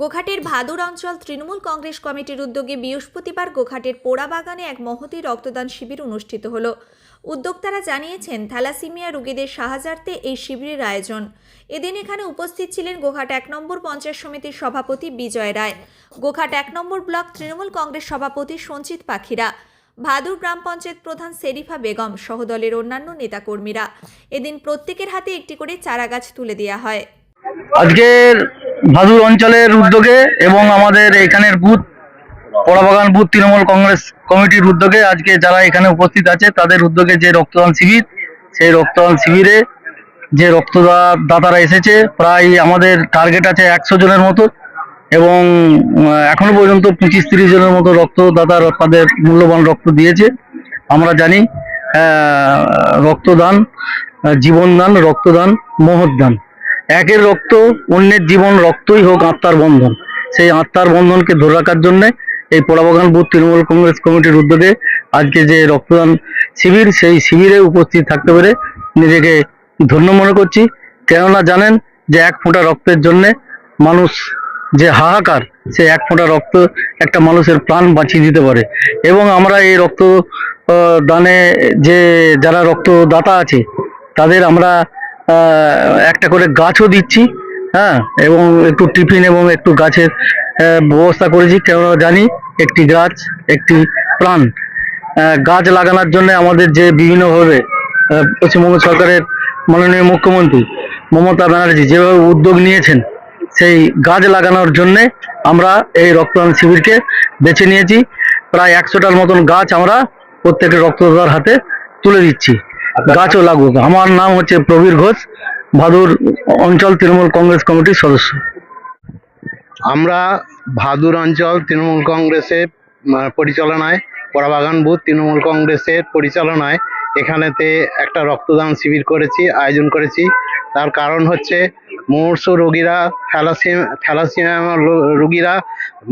গোঘাটের ভাদুর অঞ্চল তৃণমূল কংগ্রেস কমিটির উদ্যোগে বৃহস্পতিবার গোঘাটের পোড়াবাগানে এক মহতি রক্তদান শিবির অনুষ্ঠিত হলো। উদ্যোক্তারা জানিয়েছেন, থ্যালাসিমিয়া রোগীদের সাহায্যার্থে এই শিবিরের আয়োজন। এদিন এখানে উপস্থিত ছিলেন গোঘাট এক নম্বর পঞ্চায়েত সমিতির সভাপতি বিজয় রায়, গোঘাট এক নম্বর ব্লক তৃণমূল কংগ্রেস সভাপতি সঞ্চিত পাখিরা, ভাদুর গ্রাম পঞ্চায়েত প্রধান সেরিফা বেগম সহ দলের অন্যান্য নেতাকর্মীরা। এদিন প্রত্যেকের হাতে একটি করে চারাগাছ তুলে দেওয়া হয়। আজকের ভাদুর অঞ্চলের উদ্যোগে এবং আমাদের এখানের বুথ, পোড়াবাগান বুথ তৃণমূল কংগ্রেস কমিটির উদ্যোগে আজকে যারা এখানে উপস্থিত আছে, তাদের উদ্যোগে যে রক্তদান শিবির, সেই রক্তদান শিবিরে যে রক্তদাতারা এসেছে, প্রায় আমাদের টার্গেট আছে একশো জনের মতো এবং এখনও পর্যন্ত পঁচিশ তিরিশ জনের মতো রক্তদাতার তাদের মূল্যবান রক্ত দিয়েছে। আমরা জানি রক্তদান, জীবনদান, রক্তদান, মহৎদান। একের রক্ত, অন্যের জীবন রক্তই হোক আত্মার বন্ধন। সেই আত্মার বন্ধনকে ধরে রাখার জন্য এই পোড়াবাগান বুথ তৃণমূল কংগ্রেস কমিটির উদ্যোগে আজকে যে রক্তদান শিবির, সেই শিবিরে উপস্থিত থাকতে পেরে নিজেকে ধন্য মনে করছি। কেননা জানেন যে এক ফোঁটা রক্তের জন্য মানুষ যে হাহাকার, সে এক ফোঁটা রক্ত একটা মানুষের প্রাণ বাঁচিয়ে দিতে পারে। এবং আমরা এই রক্ত দানে যে যারা রক্তদাতা আছে, তাদের আমরা একটা করে গাছও দিচ্ছি হ্যাঁ এবং একটু টিফিন এবং একটু গাছের ব্যবস্থা করেছি। কেননা জানি একটি গাছ, একটি প্রাণ। গাছ লাগানোর জন্য আমাদের যে বিভিন্নভাবে পশ্চিমবঙ্গ সরকারের মাননীয় মুখ্যমন্ত্রী মমতা ব্যানার্জি যেভাবে উদ্যোগ নিয়েছেন, সেই গাছ লাগানোর জন্যে আমরা এই রক্তদান শিবিরকে বেছে নিয়েছি। প্রায় একশোটার মতন গাছ আমরা প্রত্যেকের রক্তদাতার হাতে তুলে দিচ্ছি। গাছও লাগুক। আমার নাম হচ্ছে প্রবীর ঘোষ ভাদুর অঞ্চল তৃণমূল কংগ্রেস কমিটির সদস্য। আমরা ভাদুর অঞ্চল তৃণমূল কংগ্রেসের পরিচালনায় পরাবাগান বুথ তৃণমূল কংগ্রেসের পরিচালনায় এখানেতে একটা রক্তদান শিবির করেছি আয়োজন করেছি। তার কারণ হচ্ছে মুমূর্ষ রোগীরা থ্যালাসিম থ্যালাসিমিয়া রো- রোগীরা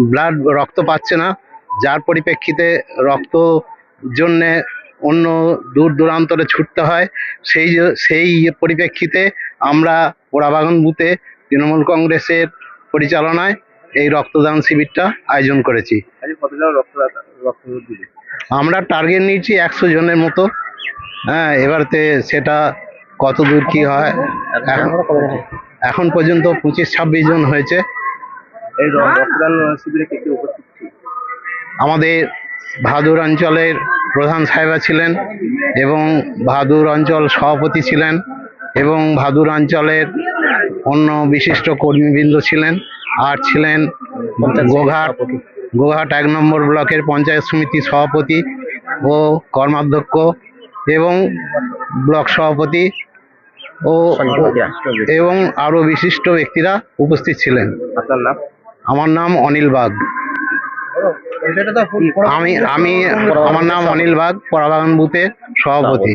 ব্লাড রক্ত পাচ্ছে না। যার পরিপ্রেক্ষিতে রক্ত জন্যে অন্য দূর দূরান্তরে ছুটতে হয়। সেই সেই পরিপ্রেক্ষিতে আমরা পোড়াবাগান বুথে তৃণমূল কংগ্রেসের পরিচালনায় এই রক্তদান শিবিরটা আয়োজন করেছি। আমরা টার্গেট নিয়েছি একশো জনের মতো। হ্যাঁ এবারতে সেটা কত দূর কি হয় এখন পর্যন্ত পঁচিশ ছাব্বিশ জন হয়েছে? আমাদের ভাদুর অঞ্চলের প্রধান সাহেবা ছিলেন এবং ভাদুর অঞ্চল সভাপতি ছিলেন এবং ভাদুর অঞ্চলের অন্য বিশিষ্ট কর্মীবৃন্দ ছিলেন। আর ছিলেন গোঘাট গোঘাট এক নম্বর ব্লকের পঞ্চায়েত সমিতি সভাপতি ও কর্মাধ্যক্ষ এবং ব্লক সভাপতি ও এবং আরও বিশিষ্ট ব্যক্তিরা উপস্থিত ছিলেন। আমার নাম অনিল বাগ। আমি আমি আমার নাম অনিল বাগ পরাবাগান বুথের সভাপতি।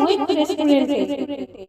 মৈত্র রেস্টুরেন্টে